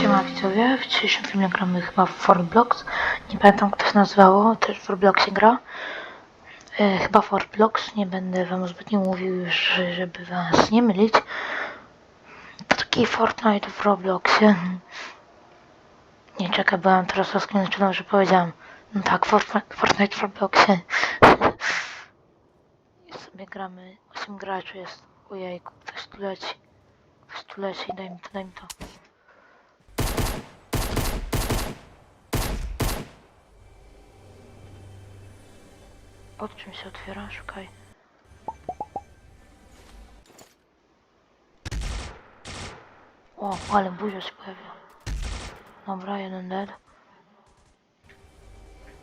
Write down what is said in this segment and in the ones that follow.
Siema widzowie, w dzisiejszym filmie gramy chyba w Roblox. Nie pamiętam kto się nazywało, też w Robloxie gra. E, chyba Roblox, nie będę wam zbytnio mówił już, żeby was nie mylić. To taki Fortnite w Robloxie. Nie, czekaj, mam teraz czy dobrze powiedziałem. No tak, Fortnite, w Robloxie. I sobie gramy, 8 graczy jest. Ojejku, ktoś tu leci. Ktoś daj mi to, daj mi to. Od czym się otwiera? Szukaj. O, ale burza się pojawiła. Dobra, jeden dead.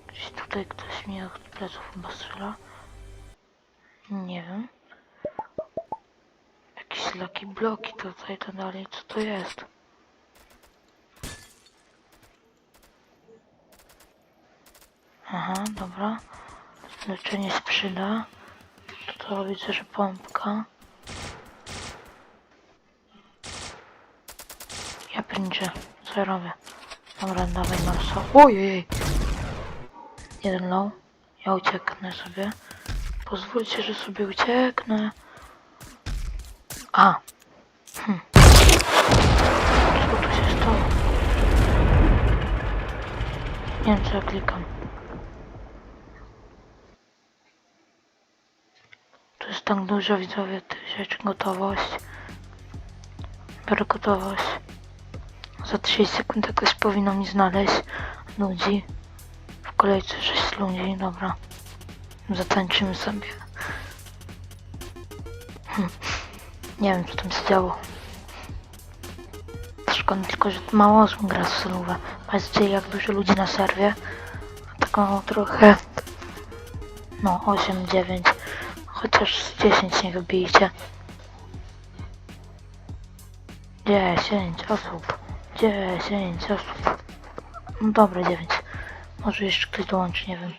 Gdzieś tutaj ktoś mnie od pleców chyba strzela. Nie wiem. Jakieś laki bloki tutaj, to dalej, co to jest? Aha, dobra. Leczenie się przyda. To widzę, że pompka. Ja pędzę. Co ja robię? Dobra, dawaj Marsa. Ojej! Jeden low. Ja ucieknę sobie. Pozwólcie, że sobie ucieknę. A. Hm. Co tu się stało? Nie wiem, co ja klikam. Tak dużo widzowie tych rzeczy. Gotowość. Biorę gotowość. Za 30 sekund jakoś powinno mi znaleźć ludzi. W kolejce 6 ludzi, dobra. Zatańczymy sobie. Hm. Nie wiem co tam się działo. Szkoda tylko, że mało osób gra w solówę. Patrzcie jak dużo ludzi na serwie. A tak mało trochę. No 8, 9. Chociaż z 10 nie wybijcie. 10 osób. 10 osób. No dobra, 9. Może jeszcze ktoś dołączy, nie wiem.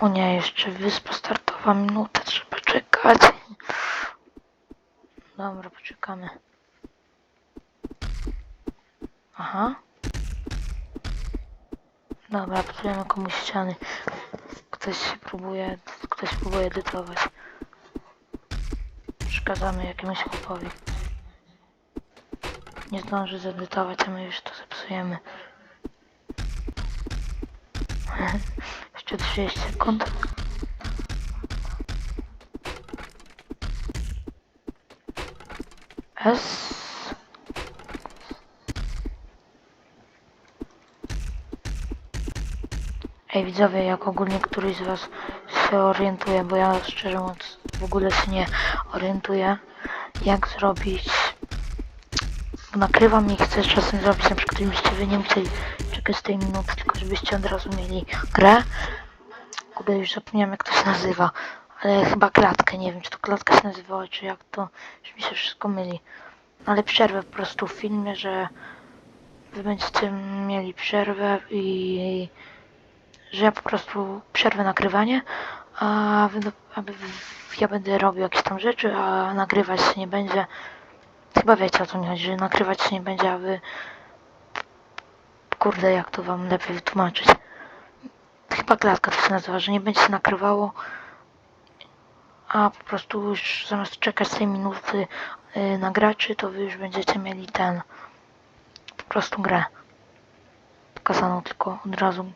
O nie, jeszcze wyspa startowa, minutę trzeba czekać. Dobra, poczekamy. Aha. Dobra, psujemy komuś ściany. Ktoś próbuje, ktoś próbuje edytować. Przekazamy jakiemuś chłopowi. Nie zdąży zedytować, a my już to zepsujemy. Jeszcze 30 sekund. S. Ej widzowie, jak ogólnie któryś z was się orientuje, bo ja szczerze mówiąc w ogóle się nie orientuję, jak zrobić bo nakrywam i chcę czasem zrobić na przykład, żebyście wy nie musieli czekać tej minuty, tylko żebyście od razu mieli grę. Kurde, już zapomniałem jak to się nazywa, ale chyba klatkę, nie wiem czy to klatka się nazywała, czy jak to, już mi się wszystko myli. Ale przerwę po prostu w filmie, że wy będziecie mieli przerwę i że ja po prostu przerwę nagrywanie, a a ja będę robił jakieś tam rzeczy, a nagrywać się nie będzie. Chyba wiecie o co mi chodzi, że nagrywać się nie będzie, a wy... Kurde, jak to wam lepiej wytłumaczyć. Chyba klatka to się nazywa, że nie będzie się nakrywało, a po prostu już zamiast czekać tej minuty yy, na graczy, to wy już będziecie mieli ten... Po prostu grę. Pokazaną tylko od razu.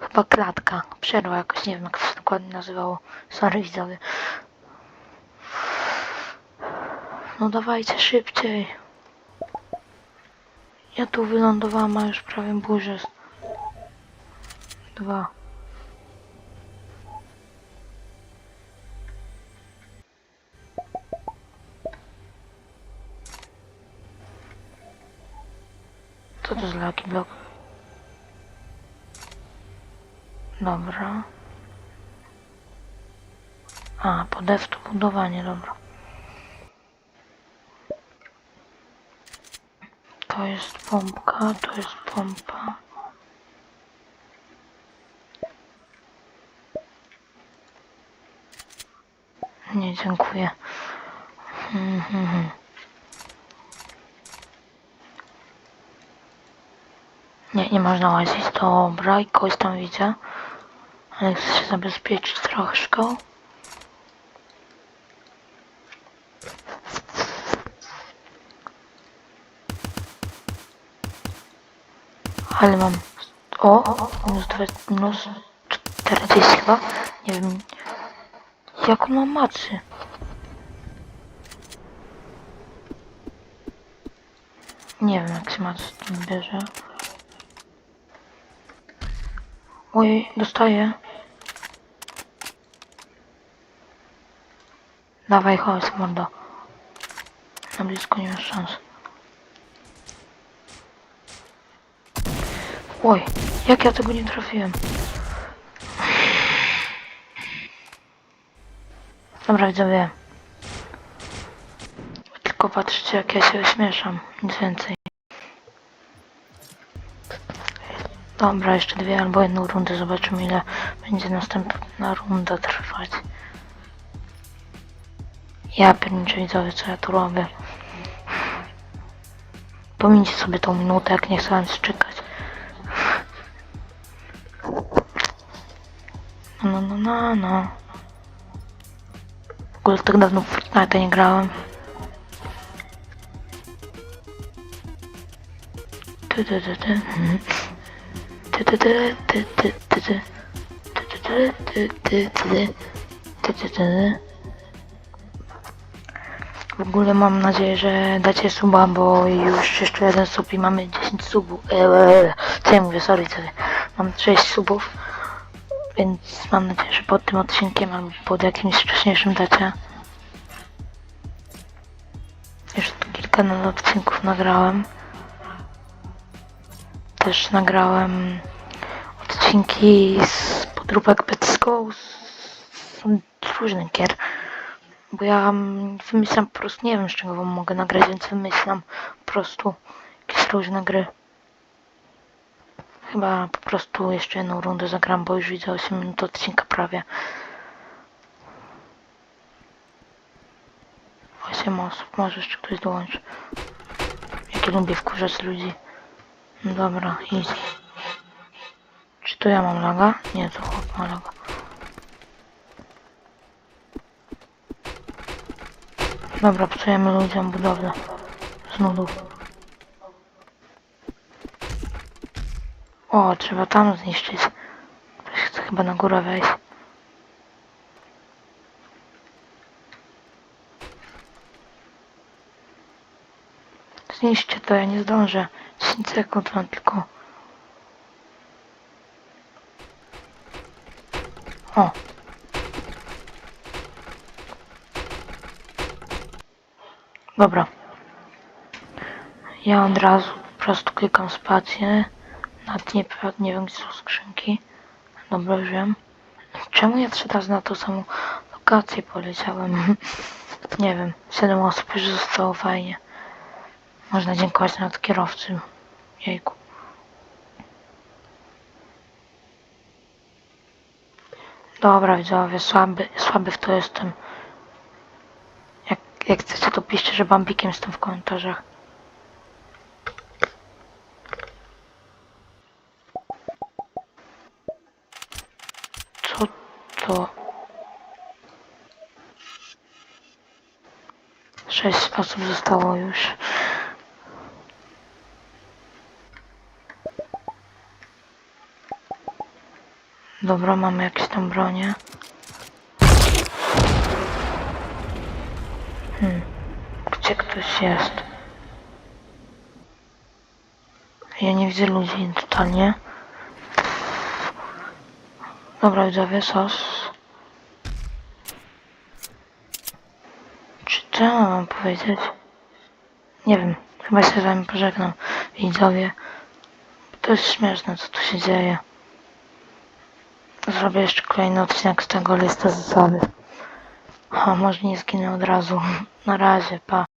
Chyba klatka. Przerwa jakoś, nie wiem jak to się dokładnie nazywało. Sorry widzowie. No dawajcie szybciej. Ja tu wylądowałam, a już prawie burzę. Dwa. Co to za laki blok? Dobra. A, podew to budowanie, dobra. To jest pompka, to jest pompa. Nie, dziękuję. Nie, nie można łazić. Dobra, i kogoś tam widzę. Ale chcę się zabezpieczyć troszkę. Ale mam... O! Minus, dwa, minus 40 chyba. Nie wiem. Jak on ma macy? Nie wiem jak się macy bierze. Oj, dostaję. Dawaj, chodź, mordo. Na blisko nie masz szans. Oj, jak ja tego nie trafiłem? Dobra, widzowie. Tylko patrzcie, jak ja się ośmieszam. Nic więcej. Dobra, jeszcze dwie albo jedną rundę. Zobaczymy, ile będzie następna runda trwać. Ja pierniczę widzowie, co ja tu robię. Pomincie sobie tą minutę, jak nie chcę wam. No, no, no, no. W ogóle tak dawno w Fortnite nie grałem. Ty, ty, ty, ty. Mhm. Ty, ty, ty, ty, ty, ty, ty. Ty, ty, ty, ty, ty, ty. Ty, ty, ty. W ogóle mam nadzieję, że dacie suba, bo już jeszcze jeden sub i mamy 10 subów. Eee, co ja mówię, sorry, sorry. Mam 6 subów, więc mam nadzieję, że pod tym odcinkiem albo pod jakimś wcześniejszym dacie. Już kilka odcinków nagrałem. Też nagrałem odcinki z podróbek Pet z różnych gier. Bo ja wymyślam po prostu, nie wiem z czego wam mogę nagrać, więc wymyślam po prostu jakieś różne gry. Chyba po prostu jeszcze jedną rundę zagram, bo już widzę 8 minut odcinka prawie. 8 osób, może jeszcze ktoś dołączy. Jakie lubię wkurzać ludzi. Dobra, easy. Czy to ja mam laga? Nie, to chłop ma laga. Dobra, psujemy ludziom budowlę. Z nudów. O, trzeba tam zniszczyć. Ktoś chce chyba na górę wejść. Zniszczcie to, ja nie zdążę. 10 sekund mam tylko. O. Dobra. Ja od razu po prostu klikam spację. Nawet nie, nie wiem, gdzie są skrzynki. Dobra, już wiem. Czemu ja trzy razy na tą samą lokację poleciałem? nie wiem. Siedem osób już zostało fajnie. Można dziękować nawet kierowcy. Jejku. Dobra, widzowie, słaby, słaby w to jestem. Jak, chcecie, to piszcie, że bambikiem jestem w komentarzach. Co to? Sześć osób zostało już. Dobra, mamy jakieś tam bronie. Hmm. Gdzie ktoś jest? Ja nie widzę ludzi totalnie. Dobra, widzowie, sos. Czy co mam powiedzieć? Nie wiem, chyba się z wami pożegnam. Widzowie, to jest śmieszne, co tu się dzieje. Zrobię jeszcze kolejny odcinek z tego lista zasady. A może nie zginę od razu. Na razie, pa.